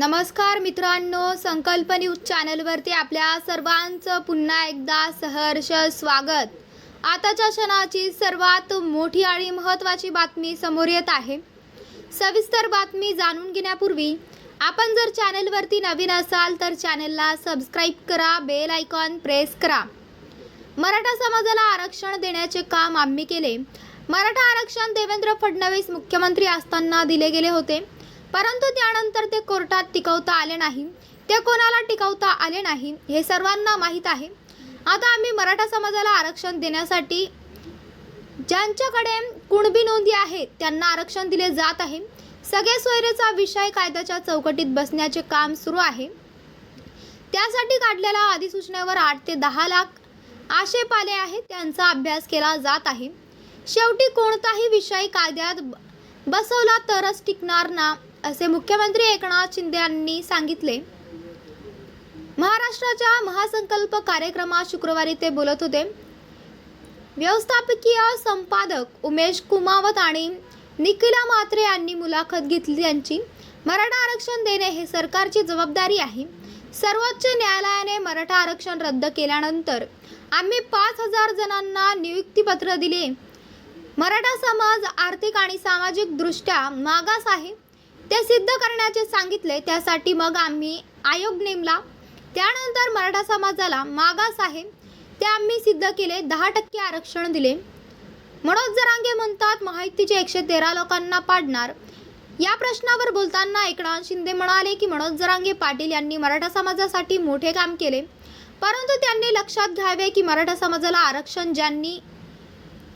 नमस्कार मित्रांनो संकल्प न्यूज चॅनलवरती आपल्या सर्वांचं पुन्हा एकदा सहर्ष स्वागत. आताच्या क्षणाची सर्वात मोठी आणि महत्त्वाची बातमी समोर येत आहे. सविस्तर बातमी जाणून घेण्यापूर्वी आपण जर चॅनलवरती नवीन असाल तर चॅनलला सबस्क्राईब करा बेल आयकॉन प्रेस करा. मराठा समाजाला आरक्षण देण्याचे काम आम्ही केले. मराठा आरक्षण देवेंद्र फडणवीस मुख्यमंत्री असताना दिले गेले होते. परंतु त्यानंतर ते कोर्टात टिकवता आले नाही. ते कोणाला टिकवता आले नाही हे सर्वांना माहीत आहे. आता आम्ही मराठा समाजाला आरक्षण देण्यासाठी ज्यांच्याकडे कुणबी नोंदी आहेत त्यांना आरक्षण दिले जात आहे. सगळे सोयरेचा विषय कायद्याच्या चौकटीत बसण्याचे काम सुरू आहे. त्यासाठी काढलेल्या अधिसूचनेवर आठ ते दहा लाख आक्षेप आले आहेत त्यांचा अभ्यास केला जात आहे. शेवटी कोणताही विषय कायद्यात ब- बसवला तरच टिकणार ना असे मुख्यमंत्री एकनाथ शिंदे यांनी सांगितले. महाराष्ट्राच्या महासंकल्प कार्यक्रमात शुक्रवारी ते बोलत होते. व्यवस्थापकीय संपादक उमेश कुमावत आणि निखिला म्हात्रे यांनी मुलाखत घेतली त्यांची मराठा आरक्षण देणे हे सरकारची जबाबदारी आहे. सर्वोच्च न्यायालयाने मराठा आरक्षण रद्द केल्यानंतर आम्ही पाच हजार जणांना नियुक्तीपत्र दिले. मराठा समाज आर्थिक आणि सामाजिक दृष्ट्या मागास आहे. ते सिद्ध करण्याचे सांगितले. त्यासाठी मग आम्ही आयोग नेमला. त्यानंतर मराठा समाजाला मागास आहे. ते आम्ही सिद्ध केले. दहा टक्के आरक्षण दिले. मनोज जरांगे म्हणतात माहितीचे एकशे तेरा लोकांना पाडणार. या प्रश्नावर बोलताना एकनाथ शिंदे म्हणाले की मनोज जरांगे पाटील यांनी मराठा समाजासाठी मोठे काम केले. परंतु त्यांनी लक्षात घ्यावे की मराठा समाजाला आरक्षण ज्यांनी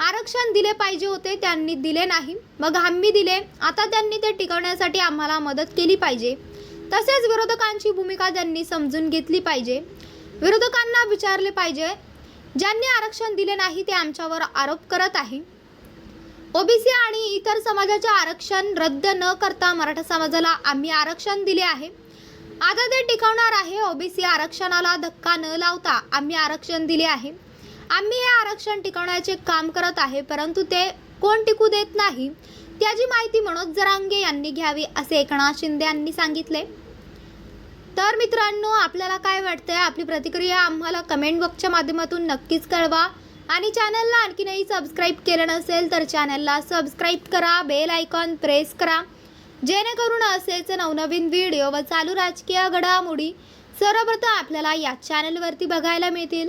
आरक्षण दिले पाहिजे होते त्यांनी दिले नाही. मग आम्ही दिले. आता त्यांनी ते टिकवण्यासाठी आम्हाला मदत केली पाहिजे. तसेच विरोधकांची भूमिका त्यांनी समजून घेतली पाहिजे. विरोधकांना विचारले पाहिजे ज्यांनी आरक्षण दिले नाही ते आमच्यावर आरोप करत आहे. ओबीसी आणि इतर समाजाचे आरक्षण रद्द न करता मराठा समाजाला आम्ही आरक्षण दिले आहे. आता ते टिकवणार आहे. ओबीसी आरक्षणाला धक्का न लावता आम्ही आरक्षण दिले आहे. आम्ही हे आरक्षण टिकवण्याचे काम करत आहे परंतु ते कोण टिकू देत नाही त्याची माहिती मनोज जरांगे यांनी घ्यावी असे एकनाथ शिंदे यांनी सांगितले. तर मित्रांनो आपल्याला काय वाटतंय? आपली प्रतिक्रिया आम्हाला कमेंट बॉक्सच्या माध्यमातून नक्कीच कळवा. आणि चॅनलला आणखीनही सबस्क्राईब केलं नसेल तर चॅनलला सबस्क्राईब करा बेल आयकॉन प्रेस करा. जेणेकरून असेच नवनवीन व्हिडिओ व चालू राजकीय घडामोडी सर्वप्रथम आपल्याला या चॅनलवरती बघायला मिळतील.